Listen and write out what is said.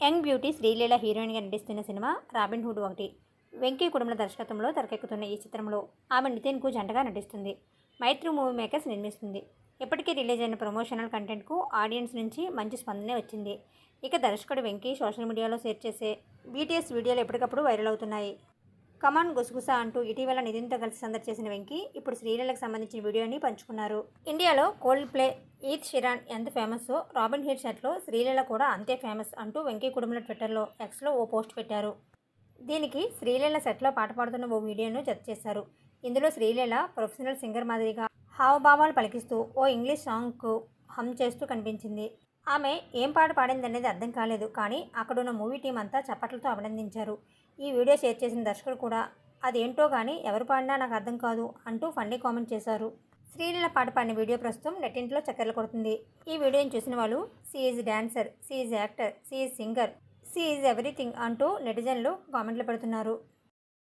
Young beauty Sreeleela హీరోయిన్గా నటిస్తున్న cinema robin hood ఒకటి. వెంకీ కుటుంబ దర్శకత్వంలో తెరకెక్కుతున్న ఈ చిత్రంలో ఆమె నితిన్కు జంటగా నటిస్తుంది. మైత్రి మూవీ మేకర్స్ నిర్మిస్తుంది. ఇప్పటికే రిలీజ్ అయిన ప్రమోషనల్ కంటెంట్కు ఆడియన్స్ నుంచి మంచి స్పందనే వచ్చింది. ఇక దర్శకుడు వెంకీ సోషల్ మీడియాలో షేర్ చేసే బీటీఎస్ వీడియోలు ఎప్పటికప్పుడు వైరల్ అవుతున్నాయి. కమాన్ గుసగుస అంటూ ఇటీవల నితిన్తో కలిసి సందడి చేసిన వెంకీ ఇప్పుడు శ్రీలీలకు సంబంధించిన వీడియోని పంచుకున్నారు. ఇండియాలో కోల్డ్ ప్లే ఈద్ షిరాన్ ఎంత ఫేమస్ రాబిన్ హిట్ షర్ట్లో శ్రీలీల కూడా అంతే ఫేమస్ అంటూ వెంకీ కుటుంబంలో ట్విట్టర్లో ఎక్స్లో ఓ పోస్ట్ పెట్టారు. దీనికి శ్రీలీల సెట్లో పాట పాడుతున్న ఓ వీడియోను జత చేశారు. ఇందులో శ్రీలీల ప్రొఫెషనల్ సింగర్ మాదిరిగా హావభావాలు పలికిస్తూ ఓ ఇంగ్లీష్ సాంగ్కు హమ్ చేస్తూ కనిపించింది. ఆమె ఏం పాట పాడిందనేది అర్థం కాలేదు. కానీ అక్కడున్న మూవీ టీం అంతా చప్పట్లతో అభినందించారు. ఈ వీడియో షేర్ చేసిన దర్శకుడు కూడా అదేంటో కానీ ఎవరు పాడినా నాకు అర్థం కాదు అంటూ ఫన్నీ కామెంట్ చేశారు. శ్రీలీల పాట పాడిన వీడియో ప్రస్తుతం నెట్టింట్లో చక్కర్లు కొడుతుంది. ఈ వీడియోని చూసిన వాళ్ళు she is dancer she is actor she is singer she is everything అంటూ నెటిజన్లు కామెంట్లు పెడుతున్నారు.